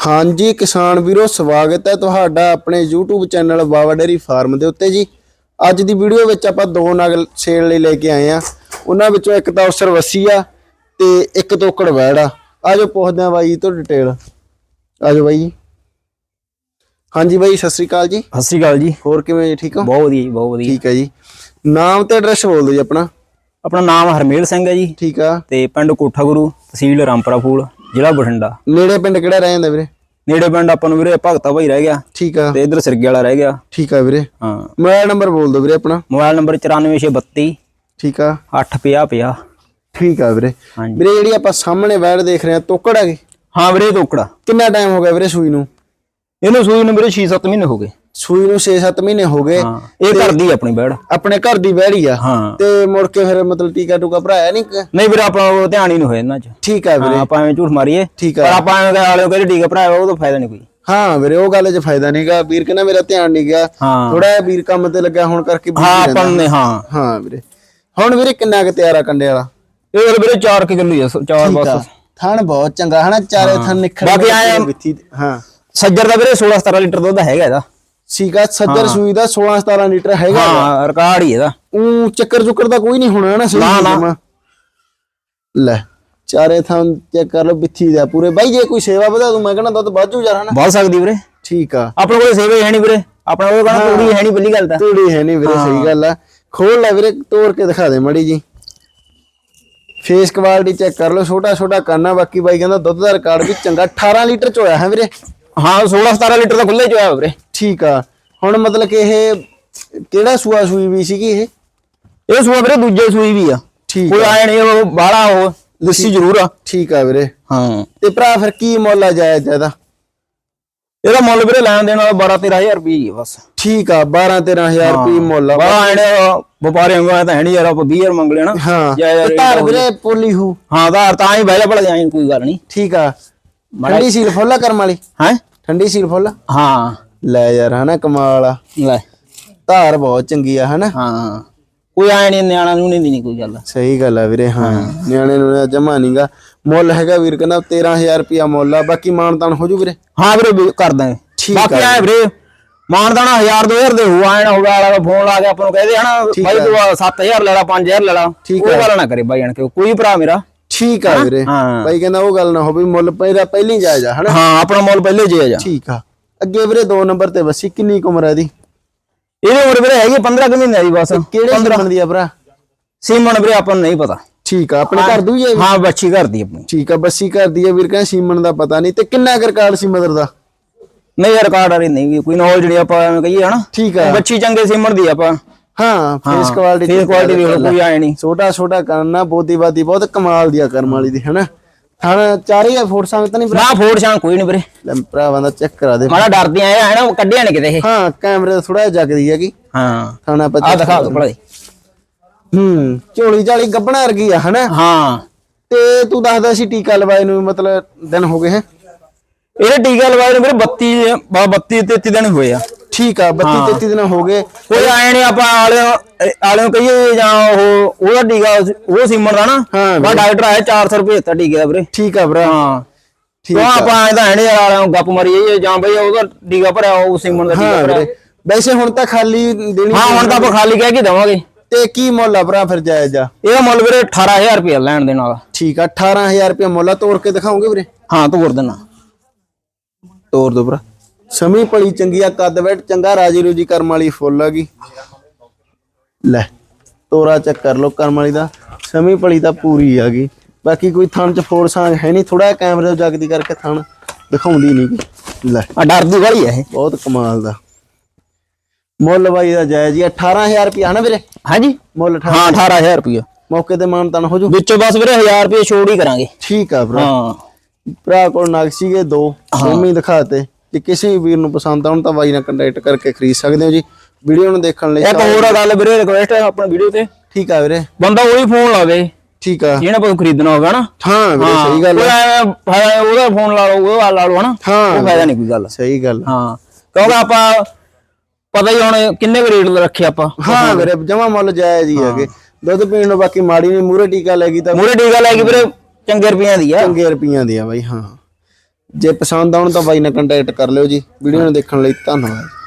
ਹਾਂਜੀ ਕਿਸਾਨ ਵੀਰੋ ਸਵਾਗਤ ਹੈ ਤੁਹਾਡਾ ਆਪਣੇ YouTube channel Bawa dairy farm ਦੇ ਉੱਤੇ ਜੀ। ਅੱਜ ਦੀ ਵੀਡੀਓ ਵਿੱਚ ਆਪਾਂ ਦੋ ਨਗ ਸੇਲ ਲਈ ਲੈ ਕੇ ਆਏ ਆ ਉਹਨਾਂ ਵਿੱਚੋਂ ਇੱਕ ਤਾਂ ਉਸਰ ਵਸੀ ਆ ਤੇ ਇੱਕ ਤੋਕੜ ਵੈੜ ਆ। ਆਜੋ ਪੁੱਛਦੇ ਆ ਬਾਈ ਤੋਂ ਡਿਟੇਲ ਆਜੋ ਬਾਈ ਜੀ। ਹਾਂਜੀ ਬਾਈ ਸਤਿ ਸ੍ਰੀ ਅਕਾਲ ਜੀ। ਸਤਿ ਸ਼੍ਰੀ ਅਕਾਲ ਜੀ। ਹੋਰ ਕਿਵੇਂ ਜੀ ਠੀਕ ਹੋ? ਬਹੁਤ ਵਧੀਆ ਜੀ ਬਹੁਤ ਵਧੀਆ। ਠੀਕ ਹੈ ਜੀ। ਨਾਮ ਤੇ ਐਡਰੈਸ ਬੋਲ ਦਿਓ ਜੀ ਆਪਣਾ। ਆਪਣਾ ਨਾਮ ਹਰਮੇਲ ਸਿੰਘ ਹੈ ਜੀ। ਠੀਕ ਆ। ਤੇ ਪਿੰਡ ਕੋਠਾ ਗੁਰੂ ਤਹਿਸੀਲ ਰਾਮਪੁਰਾ ਫੂਲ। ਜ਼ਿਲ੍ਹਾ ਬਠਿੰਡਾ। ਨੇੜੇ ਪਿੰਡ ਕਿਹੜਾ ਰਹਿ ਜਾਂਦਾ ਵੀਰੇ? ਨੇੜੇ ਪਿੰਡ ਆਪਾਂ ਨੂੰ ਵੀਰੇ ਭਗਤਾ ਭਾਈ ਰਹਿ ਗਿਆ। ਠੀਕ ਆ। ਤੇ ਇਧਰ ਸਿਰਗੇ ਵਾਲਾ ਰਹਿ ਗਿਆ। ਠੀਕ ਆ ਵੀਰੇ। ਹਾਂ। ਮੋਬਾਈਲ ਨੰਬਰ ਬੋਲ ਦਿਓ ਵੀਰੇ ਆਪਣਾ। ਮੋਬਾਈਲ ਨੰਬਰ 94632 ਠੀਕ ਆ। 85050 ਠੀਕ ਆ ਵੀਰੇ। ਵੀਰੇ ਜਿਹੜੀ ਆਪਾਂ ਸਾਹਮਣੇ ਵੈੜ ਦੇਖ ਰਹੇ ਆ ਤੋਕੜ ਹੈਗੀ। ਹਾਂ ਵੀਰੇ ਤੋਕੜਾ। ਕਿੰਨਾ ਟਾਈਮ ਹੋ ਗਿਆ ਵੀਰੇ ਸੂਈ ਨੂੰ? ਇਹਨੂੰ ਸੂਈ ਨੂੰ ਵੀਰੇ 6-7 ਮਹੀਨੇ ਹੋ ਗਏ। ਸੂਈ ਨੂੰ 6-7 ਮਹੀਨੇ ਹੋ ਗਏ ਹਾਂ। ਇਹ ਘਰ ਦੀ ਆਪਣੀ ਬੈੜ। ਆਪਣੇ ਘਰ ਦੀ ਵੈੜੀ ਆ। ਹਾਂ। ਤੇ ਮੁੜ ਕੇ ਫਿਰ ਮਤਲਬ ਟੀਕਾ ਟੂਕਾ ਭਰਾਇਆ ਨਹੀਂ ਨਹੀਂ ਵੀਰੇ ਆਪਣਾ ਉਹ ਧਿਆਨ ਹੀ ਨਹੀਂ ਹੋਇਆ ਇਹਨਾਂ 'ਚ। ਠੀਕ ਆ ਹਾਂ ਵੀਰੇ ਆਪਾਂ ਐਵੇਂ ਝੂਠ ਮਾਰੀਏ। ਠੀਕ ਪਰ ਆਪਾਂ ਐਵੇਂ ਵਾਲਿਓ ਕਹਿੰਦੇ ਟੀਕਾ ਭਰਾਇਆ ਉਹ ਤਾਂ ਫਾਇਦਾ ਨਹੀਂ ਕੋਈ। ਹਾਂ ਵੀਰੇ ਉਹ ਗੱਲ 'ਚ ਫਾਇਦਾ ਨਹੀਂਗਾ ਵੀਰ ਕਹਿੰਦਾ ਮੇਰਾ ਧਿਆਨ ਨਹੀਂ ਗਿਆ। ਥੋੜਾ ਜਿਹਾ ਵੀਰ ਕੰਮ ਤੇ ਲੱਗਾ ਹੁਣ ਕਰਕੇ ਹਾਂ। ਆਪਾਂ ਨੇ ਹਾਂ। ਹਾਂ ਵੀਰੇ। ਹੁਣ ਵੀਰੇ ਕਿੰਨਾ ਕੁ ਤਿਆਰ ਆ ਕੰਡੇ ਵਾਲਾ? ਇਹ ਗੱਲ ਵੀਰੇ 4 ਕਿਲੋ ਹੀ ਆ 4 ਠੀਕ ਆ। ਬਸ। ਥਣ ਬਹੁਤ ਚੰਗਾ ਹਨਾ? ਚਾਰੇ ਥਣ ਨਿਖੜ ਬਾਕੀ ਆਏਂ ਆ- ਵਿੱਥੀ ਤੇ- ਹਾਂ। ਸੱਜਰ ਦਾ ਵੀਰੇ 16 17 ਲੀਟਰ ਦੁੱਧ ਹੈਗਾ ਇਹਦਾ। ਸੀਗਾ ਸੱਜਰ ਸੂਈ ਦਾ 16 17 ਲੀਟਰ ਹੈਗਾ ਹਾਂ ਰਿਕਾਰਡ ਹੀ ਇਹਦਾ। ਉਹ ਚੱਕਰ ਚੁੱਕਰ ਦਾ ਕੋਈ ਨਹੀਂ ਹੋਣਾ ਨਾ ਸਹੀ ਨਾ। ਲੈ ਚਾਰੇ ਥਾਂ ਚੈੱਕ ਕਰ ਲਓ ਬਿੱਥੀ ਦਾ ਪੂਰੇ। ਬਾਈ ਜੇ ਕੋਈ ਸੇਵਾ ਵਧਾ ਦੂੰ ਮੈਂ ਕਹਿੰਦਾ ਦੁੱਧ ਵਾਧੂ ਯਾਰ ਹਨਾ ਬਹੁਤ ਸਕਦੀ ਵੀਰੇ। ਠੀਕ ਆ। ਆਪਣੇ ਕੋਲ ਸੇਵੇ ਹੈ ਨਹੀਂ ਵੀਰੇ। ਆਪਣਾ ਕੋਲ ਕਹਿੰਦਾ ਪੂਰੀ ਹੈ ਨਹੀਂ ਪਹਿਲੀ ਗੱਲ ਤਾਂ। ਤੂੜੀ ਹੈ ਨਹੀਂ ਵੀਰੇ ਸਹੀ ਗੱਲ ਆ। ਖੋਲ ਲੈ ਵੀਰੇ ਤੋੜ ਕੇ ਦਿਖਾ ਦੇ ਮੜੀ ਜੀ। ਫੇਸ ਕੁਆਲਿਟੀ ਚੈੱਕ ਕਰ ਲਓ ਛੋਟਾ ਛੋਟਾ ਕੰਨਾ ਬਾਕੀ ਬਾਈ ਕਹਿੰਦਾ ਦੁੱਧ ਦਾ ਰਿਕਾਰਡ ਵੀ ਚੰਗਾ। 18 ਲੀਟਰ ਚ ਹੋਇਆ ਹੈ ਵੀਰੇ। ਹਾਂ 16 17 ਲੀਟਰ ਦਾ ਖੁੱਲੇ ਚ ਹੋਇਆ ਵੀਰੇ। ਠੀਕ ਆ। ਹੁਣ ਮਤਲਬ ਕਿ ਇਹ ਕਿਹੜਾ ਸੂਆ ਸੂਈ ਵੀ ਸੀਗੀ ਇਹ? ਇਹ ਸੂਆ ਵੀਰੇ ਦੂਜੇ ਸੂਈ ਵੀ ਆ। ਠੀਕ ਕੋਈ ਆਏ ਨਹੀਂ ਉਹ ਬਾਹਲਾ ਉਹ ਲੱਸੀ ਜ਼ਰੂਰ ਆ। ਠੀਕ ਆ ਵੀਰੇ। ਹਾਂ। ਤੇ ਭਰਾ ਫਿਰ ਕੀ ਮੁੱਲ ਆ ਜਾਇਜ਼ ਇਹਦਾ? ਇਹਦਾ ਮੁੱਲ ਵੀਰੇ ਲੈਣ ਦੇਣ ਵਾਲਾ 12 13000 ਰੁਪਏ ਹੀ ਆ ਬਸ। ਠੀਕ ਆ 12 13000 ਰੁਪਏ ਮੁੱਲ ਆ। ਬਾਹਲਾ ਆਏ ਨੇ ਵਪਾਰੀ ਵਾਂਗੂ ਤਾਂ ਹੈ ਨਹੀਂ ਯਾਰ ਆਪਾਂ 20000 ਮੰਗ ਲੈਣਾ ਹਾਂ। ਜੈ ਜੈ ਤੇ ਧਾਰ ਵੀਰੇ ਪੋਲੀ ਹੂ। ਹਾਂ ਆਧਾਰ ਤਾਂ ਹੀ ਬਹਿ ਜਾ ਭਲਾ ਜਾਈ ਕੋਈ ਗੱਲ ਨਹੀਂ। ਠੀਕ ਆ। ਠੰਡੀ ਸੀਲ ਫੁੱਲ ਆ ਕਰਮ ਵਾਲੀ? ਹੈ? ਠੰਡੀ ਸੀਲ ਫੁੱਲ? ਆ? ਹਾਂ। ਲੈ ਯਾਰ ਹਨਾ ਕਮਾਲ ਆ। ਲੈ। ਧਾਰ ਬਹੁਤ ਚੰਗੀ ਆ ਹਨਾ। ਹਾਂ ਕੋਈ ਆਏ ਨਹੀਂ ਨਿਆਣਾ ਨੂੰ ਨਹੀਂ ਦੇਣੀ ਕੋਈ ਗੱਲ। ਸਹੀ ਗੱਲ ਆ ਵੀਰੇ ਹਾਂ। ਨਿਆਣੇ ਨੂੰ ਜਮਾ ਨਹੀਂਗਾ ਮੁੱਲ ਹੈਗਾ ਵੀਰ ਕਹਿੰਦਾ 13000 ਰੁਪਿਆ ਮੁੱਲ ਆ ਬਾਕੀ ਮਾਨਤਾਨ ਹੋ ਜੂ ਵੀਰੇ। ਹਾਂ ਵੀਰੇ ਕਰ ਦਾਂਗੇ। ਠੀਕ ਬਾਕੀ ਆਏ ਵੀਰੇ ਮਾਨਦਾਨਾ 1000 2000 ਦੇ ਹੋ ਆਏ ਨਾ ਹੋਗਾ ਵਾਲਾ ਫੋਨ ਲਾ ਕੇ ਆਪਾਂ ਨੂੰ ਕਹਦੇ ਹਨਾ ਬਾਈ ਤੂੰ 7000 ਲੈ ਲਾ 5000 ਲੈ ਲਾ। ਠੀਕ ਉਹ ਗੱਲ ਨਾ ਕਰੇ ਬਾਈ ਕੇ ਕੋਈ ਭਰਾ ਮੇਰਾ। ਠੀਕ ਆ ਵੀਰੇ। ਹਾਂ। ਬਾਈ ਕਹਿੰਦਾ ਉਹ ਗੱਲ ਨਾ ਹੋਵੇ ਮੁੱਲ ਪਹਿਲਾਂ ਪਹਿਲਾਂ ਹੀ ਜਾਇਜ਼ ਆ ਹਨਾ। ਹਾਂ ਆਪਣਾ ਮੁੱਲ ਪਹਿਲੇ ਜੇ ਜਾ ਠੀਕ ਆ। ਅੱਗੇ ਵੀਰੇ 2 ਨੰਬਰ ਤੇ ਵਸੀ ਕਿੰਨੀ ਉਮਰ ਹੈ ਦੀ ਇਹਦੀ ਉਮਰ ਵੀਰੇ ਹੈਗੀ 15 ਕੁ ਮਹੀਨੇ ਦੀ ਬਸ। ਕਿਹੜੇ ਸੀਮਨ ਦੀ ਆ ਭਰਾ? ਸੀਮਨ ਵੀਰੇ ਆਪਾਂ ਨੂੰ ਨਹੀਂ ਪਤਾ। ਠੀਕ ਆ ਆਪਣੇ ਘਰ ਦੂ ਹੀ ਹੈ ਬੱਚੀ ਘਰ ਦੀ ਆਪਣੀ। ਠੀਕ ਆ ਬੱਸੀ ਘਰ ਦੀ ਆ ਵੀਰ ਕਹਿੰਦਾ ਸੀਮਨ ਦਾ ਪਤਾ ਨਹੀਂ। ਤੇ ਕਿੰਨਾ ਕੁ ਰਿਕਾਰਡ ਸੀ ਮਦਰ ਦਾ? ਨਹੀਂ ਯਾਰ ਕਾਰਡ ਵਾਲੀ ਨਹੀਂ ਕੋਈ ਨੌਲੇਜ ਨਹੀਂ ਆਪਾਂ ਐਵੇਂ ਕਹੀਏ ਹਨਾ। ਠੀਕ ਆ। ਬੱਚੀ ਚੰਗੇ ਸੀਮਨ ਦੀ ਆਪਾਂ। ਹਾਂ ਫੇਸ ਕੁਆਲਿਟੀ ਫੇਸ ਕੁਆਲਿਟੀ ਲਓ ਕੋਈ ਆਏ ਨਹੀਂ। ਛੋਟਾ ਛੋਟਾ ਕਰਨਾ ਬੋਦੀ ਬਾਦੀ ਬਹੁਤ ਕਮਾਲ ਦੀ ਆ ਕਰਮ ਵਾਲੀ ਦੀ ਹਨਾ? ਥਾਣਾ ਚਾਰੇ ਆ ਸੰਗ ਤਾਂ ਨਹੀਂ ਨਾ ਫੋੜ ਕੋਈ ਨਹੀਂ ਵੀਰੇ। ਲੈ ਭਰਾਵਾਂ ਦਾ ਚੈੱਕ ਕਰਾ ਦੇ। ਮਾੜਾ ਡਰਦੀ ਆਇਆ ਹੈ ਨਾ ਕੱਢਿਆ ਨਹੀਂ ਕਿਤੇ ਇਹ। ਹਾਂ ਕੈਮਰੇ ਥੋੜਾ ਜਿਹਾ ਜਗਦੀ ਹੈਗੀ। ਹਾਂ। ਆ ਪਤਾ ਦਿਖਾ ਦੋ ਭਲਾ ਜੀ। ਹੂੰ ਝੋਲੀ ਝਾਲੀ ਗੱਬਣਾ ਵਰਗੀ ਆ ਹਨਾ? ਹਾਂ। ਤੇ ਤੂੰ ਦੱਸਦਾ ਸੀ ਟੀਕਾ ਲਵਾਏ ਨੂੰ ਮਤਲਬ ਦਿਨ ਹੋ ਗਏ ਹੈ? ਇਹਦੇ ਟੀਕਾ ਲਵਾਏ ਨੂੰ ਵੀਰੇ 32 ਬਾ 32 33 ਦਿਨ ਹੋਏ ਆ। ਠੀਕ ਆ 32 33 ਦਿਨ ਹੋ ਗਏ। ਕੋਈ ਆਏ ਨਹੀਂ ਆਪਾਂ ਆਲਿਓ ਆਲਿਓ ਕਹੀਏ ਜਾਂ ਉਹ ਉਹਦਾ ਟੀਕਾ ਉਹ ਸੀਮਨ ਦਾ ਨਾ ਬਾ ਡਾਕਟਰ ਆਇਆ 400 ਰੁਪਏ ਦਿੱਤਾ ਟੀਕੇ ਦਾ ਵੀਰੇ। ਠੀਕ ਆ ਭਰਾ ਹਾਂ। ਠੀਕ ਕਿਉਂ ਆਪਾਂ ਐ ਤਾਂ ਹੈ ਨਹੀਂ ਯਾਰ ਆਲਿਆਂ ਨੂੰ ਗੱਪ ਮਾਰੀ ਜਾਈਏ ਜਾਂ ਬਈ ਉਹਦਾ ਟੀਕਾ ਭਰਿਆ ਉਹ ਸੀਮਨ ਦਾ ਟੀਕਾ ਭਰਿਆ। ਵੀਰੇ। ਵੈਸੇ ਹੁਣ ਤਾਂ ਖਾਲੀ ਦੇਣੀ ਹਾਂ ਹੁਣ ਤਾਂ ਆਪਾਂ ਖਾਲੀ ਕਹਿ ਕੇ ਦਵਾਂਗੇ। ਤੇ ਕੀ ਮੁੱਲ ਆ ਭਰਾ ਫਿਰ ਜਾਇਜ਼ ਆ? ਇਹਦਾ ਮੁੱਲ ਵੀਰੇ 18000 ਰੁਪਏ ਲੈਣ ਦੇ ਨਾਲ। ਠੀਕ ਆ 18000 ਰੁਪਏ ਮੁੱਲ ਆ ਤੋੜ ਕੇ ਦਿਖਾਓਗੇ ਵੀਰੇ? ਹਾਂ ਤੋੜ ਦੇਣਾ ਤੋੜ ਦੋ ਭਰਾ। ਸਮੀ ਪਲੀ ਚੰਗੀ ਆ ਕੱਦ ਵੈਟ ਚੰਗਾ ਰਾਜੀ ਰੂਜੀ ਕਰਮ ਵਾਲੀ ਫੁੱਲ ਹੈਗੀ ਲੈ ਤੋਰਾ ਚੈੱਕ ਕਰ ਲਓ ਕਰਮ ਵਾਲੀ ਦਾ। ਸਮੀ ਪਲੀ ਤਾਂ ਪੂਰੀ ਹੈਗੀ ਬਾਕੀ ਕੋਈ ਥਣ ਚ ਫੋੜ ਸਾਂਗ ਹੈ ਨਹੀਂ ਥੋੜਾ ਕੈਮਰੇ ਜਗਦੀ ਕਰਕੇ ਥਣ ਦਿਖਾਉਂਦੀ ਨਹੀਂ ਲੈ ਆ ਡਰਦੀ ਵਾਲੀ ਹੈ ਇਹ। ਬਹੁਤ ਕਮਾਲ ਦਾ। ਮੁੱਲ ਬਾਈ ਦਾ ਜਾਇਜ਼ ਆ, 18000 ਰੁਪਏ ਹਨਾ ਵੀਰੇ? ਹਾਂਜੀ। ਮੁੱਲ 18 ਹਾਂ 18000 ਰੁਪਏ ਮੌਕੇ ਤੇ ਮਾਨ ਤਨ ਹੋ ਜੂ। ਵਿੱਚੋਂ ਬਸ ਵੀਰੇ 1000 ਰੁਪਏ ਛੋੜ ਹੀ ਕਰਾਂਗੇ। ਠੀਕ ਆ ਭਰਾ। ਹਾਂ। ਭਰਾ ਕੋਲ ਨਗ ਸੀਗੇ ਦੋ ਦੋਵੇਂ ਦਿਖਾਤੇ ਜੇ ਕਿਸੇ ਵੀਰ ਨੂੰ ਪਸੰਦ ਆਉਣ ਤਾਂ ਬਾਈ ਨਾਲ ਕੰਟੈਕਟ ਕਰਕੇ ਖਰੀਦ ਸਕਦੇ ਹੋ ਜੀ। ਵੀਡੀਓ ਨੂੰ ਦੇਖਣ ਲਈ ਇੱਕ ਹੋਰ ਗੱਲ ਵੀਰੇ ਰਿਕੁਐਸਟ ਹੈ ਆਪਣੀ ਵੀਡੀਓ ਤੇ। ਠੀਕ ਆ ਵੀਰੇ। ਬੰਦਾ ਉਹੀ ਫੋਨ ਲਾਵੇ। ਠੀਕ ਆ। ਜਿਹਨੇ ਆਪਾਂ ਖਰੀਦਣਾ ਹੋਗਾ ਨਾ। ਹਾਂ ਵੀਰੇ ਸਹੀ ਗੱਲ ਫਾਇਦਾ- ਉਹਦਾ ਫੋਨ ਲਾ ਲਓ ਉਹਦਾ ਲਾ ਲਓ ਹਨਾ। ਹਾਂ। ਉਹ ਫਾਇਦਾ ਨਹੀਂ ਕੋਈ ਗੱਲ। ਸਹੀ ਗੱਲ। ਹਾਂ। ਕਿਉਂਕਿ ਆਪਾਂ ਪਤਾ ਹੀ ਹੁਣ ਕਿੰਨੇ ਰੇਟ ਰੱਖੇ ਆਪਾਂ। ਹਾਂ ਵੀਰੇ ਜਮਾ ਮੁੱਲ ਜਾਇਜ਼ ਹੀ ਹੈਗੇ। ਦੁੱਧ ਪੀਣ ਨੂੰ ਬਾਕੀ ਮਾੜੀ ਨਹੀਂ ਮੂਰੇ ਟੀਕਾ ਲੈ ਗਈ ਤਾਂ ਮੂਰੇ ਟੀਕਾ ਲੈ ਕੇ ਵੀਰੇ ਚੰਗੇ ਰੁਪਈਆਂ ਦੀ ਆ। ਚੰਗੇ ਰੁਪਈਆਂ ਦੀ ਆ ਬਾਈ ਹਾਂ। ਜੇ ਪਸੰਦ ਆਉਣ ਤਾਂ ਬਾਈ ਨਾਲ ਕੰਟੈਕਟ ਕਰ ਲਿਓ ਜੀ। ਵੀਡੀਓ ਨੂੰ ਦੇਖਣ ਲਈ ਧੰਨਵਾਦ।